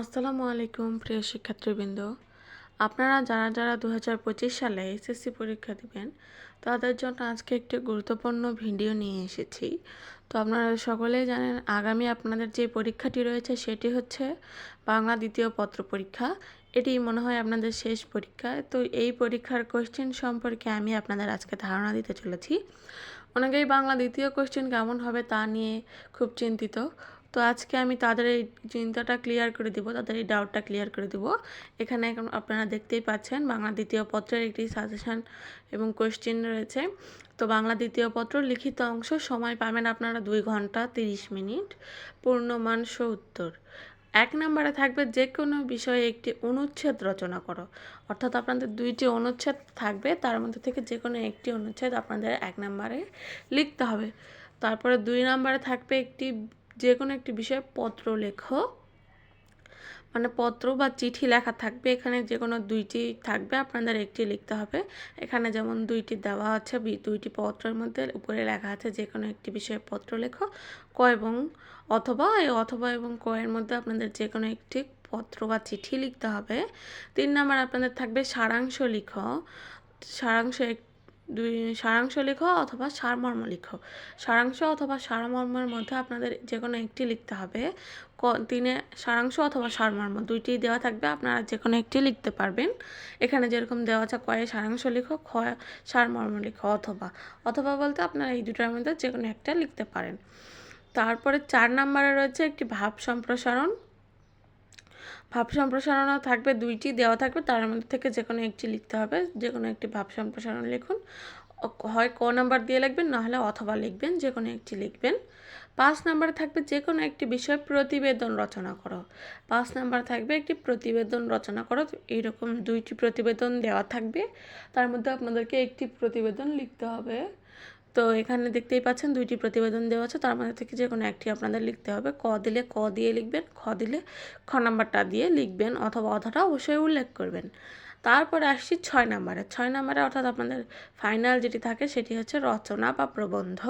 আসসালামু আলাইকুম, প্রিয় শিক্ষার্থীবৃন্দ। আপনারা যারা যারা দু হাজার পঁচিশ সালে এসএসসি পরীক্ষা দিবেন, তাদের জন্য আজকে একটি গুরুত্বপূর্ণ ভিডিও নিয়ে এসেছি। তো আপনারা সকলেই জানেন, আগামী আপনাদের যে পরীক্ষাটি রয়েছে, সেটি হচ্ছে বাংলা দ্বিতীয় পত্র পরীক্ষা। এটি মনে হয় আপনাদের শেষ পরীক্ষা। তো এই পরীক্ষার কোশ্চেন সম্পর্কে আমি আপনাদের আজকে ধারণা দিতে চলেছি। অনেকেই বাংলা দ্বিতীয় কোশ্চেন কেমন হবে তা নিয়ে খুব চিন্তিত। তো আজকে আমি তাদের এই চিন্তাটা ক্লিয়ার করে দিব, তাদের এই ডাউটটা ক্লিয়ার করে দিব। এখানে এখন আপনারা দেখতেই পাচ্ছেন, বাংলা দ্বিতীয় পত্রের একটি সাজেশান এবং কোয়েশ্চেন রয়েছে। তো বাংলা দ্বিতীয় পত্র লিখিত অংশ, সময় পাবেন আপনারা দুই ঘণ্টা তিরিশ মিনিট। পূর্ণমান উত্তর। এক নম্বরে থাকবে যে কোনো বিষয়ে একটি অনুচ্ছেদ রচনা করো। অর্থাৎ আপনাদের দুইটি অনুচ্ছেদ থাকবে, তার মধ্যে থেকে যে কোনো একটি অনুচ্ছেদ আপনাদের এক নম্বরে লিখতে হবে। তারপরে দুই নম্বরে থাকবে একটি যে কোনো একটি বিষয়ে পত্র লেখো। মানে পত্র বা চিঠি লেখা থাকবে, এখানে যে কোনো দুইটি থাকবে, আপনাদের একটি লিখতে হবে। এখানে যেমন দুইটি দেওয়া আছে দুইটি পত্রের মধ্যে উপরে লেখা আছে যে কোনো একটি বিষয়ে পত্র লেখো। ক এবং অথবা, এই অথবা এবং ক এর মধ্যে আপনাদের যে কোনো একটি পত্র বা চিঠি লিখতে হবে। তিন নম্বর আপনাদের থাকবে সারাংশ লিখো। সারাংশ দুই, সারাংশ লেখো অথবা সারমর্ম লিখো। সারাংশ অথবা সারমর্মের মধ্যে আপনাদের যে কোনো একটি লিখতে হবে। ক, তিনে সারাংশ অথবা সারমর্ম দুইটি দেওয়া থাকবে, আপনারা যে কোনো একটি লিখতে পারবেন। এখানে যেরকম দেওয়া আছে, কয়ে সারাংশ লিখো খ সারমর্ম লিখো অথবা। অথবা বলতে আপনারা এই দুটার মধ্যে যে কোনো একটা লিখতে পারেন। তারপরে চার নাম্বারে রয়েছে একটি ভাব সম্প্রসারণ। ভাব সম্প্রসারণও থাকবে, দুইটি দেওয়া থাকবে, তার মধ্যে থেকে যে কোনো একটি লিখতে হবে যে কোনো একটি ভাব সম্প্রসারণ লিখুন। হয় ক নাম্বার দিয়ে লিখবেন নাহলে অথবা লিখবেন যে কোনো একটি লিখবেন। পাঁচ নাম্বারে থাকবে যে কোনো একটি বিষয় প্রতিবেদন রচনা করো। পাঁচ নাম্বার থাকবে একটি প্রতিবেদন রচনা করো এইরকম দুইটি প্রতিবেদন দেওয়া থাকবে। তার মধ্যে আপনাদেরকে একটি প্রতিবেদন লিখতে হবে। তো এখানে দেখতেই পাচ্ছেন দুইটি প্রতিবেদন দেওয়া আছে। তার মধ্যে থেকে যে কোনো একটি আপনাদের লিখতে হবে। ক দিলে ক দিয়ে লিখবেন, খ দিলে খ নাম্বারটা দিয়ে লিখবেন অথবা অথটা অবশ্যই উল্লেখ করবেন। তারপরে আসছি ছয় নাম্বারে। ছয় নাম্বারে অর্থাৎ আপনাদের ফাইনাল যেটি থাকে সেটি হচ্ছে রচনা বা প্রবন্ধ।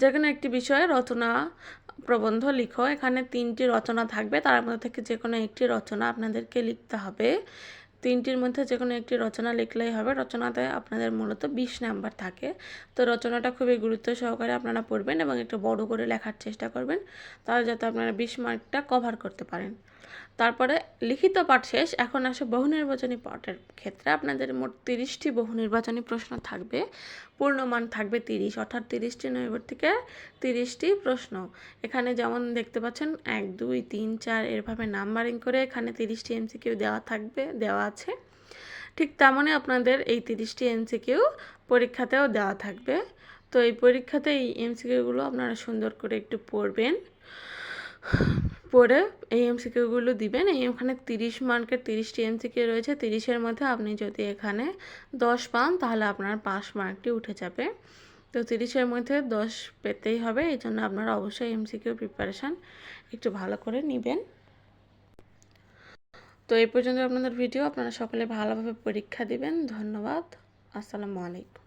যে কোনো একটি বিষয়ে রচনা, প্রবন্ধ লিখো। এখানে তিনটি রচনা থাকবে। তার মধ্যে থেকে যে কোনো একটি রচনা আপনাদেরকে লিখতে হবে। তিনটির মধ্যে যে কোনো একটি রচনা লিখলেই হবে। রচনাতে আপনাদের মূলত বিশ নাম্বার থাকে। তো রচনাটা খুবই গুরুত্ব সহকারে আপনারা পড়বেন এবং একটু বড় করে লেখার চেষ্টা করবেন। তাহলে যাতে আপনারা বিশ মার্কটা কভার করতে পারেন। তারপরে লিখিত পাঠ শেষ। এখন আসে বহু নির্বাচনী পাঠের ক্ষেত্রে আপনাদের মোট তিরিশটি বহু নির্বাচনী প্রশ্ন থাকবে। পূর্ণমান থাকবে তিরিশ, অর্থাৎ তিরিশটি নৈবর থেকে তিরিশটি প্রশ্ন। এখানে যেমন দেখতে পাচ্ছেন, এক, দুই, তিন, চার এরভাবে নাম্বারিং করে এখানে তিরিশটি এমসিকিউ দেওয়া থাকবে, দেওয়া আছে। ঠিক তেমনই আপনাদের এই তিরিশটি এমসিকিউ পরীক্ষাতেও দেওয়া থাকবে। তো এই পরীক্ষাতে এই এমসিকিউগুলো আপনারা সুন্দর করে একটু পড়বেন। পড়ে এই এমসিকিউগুলো দিবেন। এই ওখানে তিরিশ মার্কের তিরিশটি এমসিকিউ রয়েছে। তিরিশের মধ্যে আপনি যদি এখানে দশ পান, তাহলে আপনার পাস মার্কটি উঠে যাবে। তো তিরিশের মধ্যে দশ পেতেই হবে, এই জন্য আপনারা অবশ্যই এমসিকিউ প্রিপারেশান একটু ভালো করে নেবেন। তো এই পর্যন্ত আপনাদের ভিডিও। আপনারা সকলে ভালোভাবে পরীক্ষা দিবেন। ধন্যবাদ। আসসালামু আলাইকুম।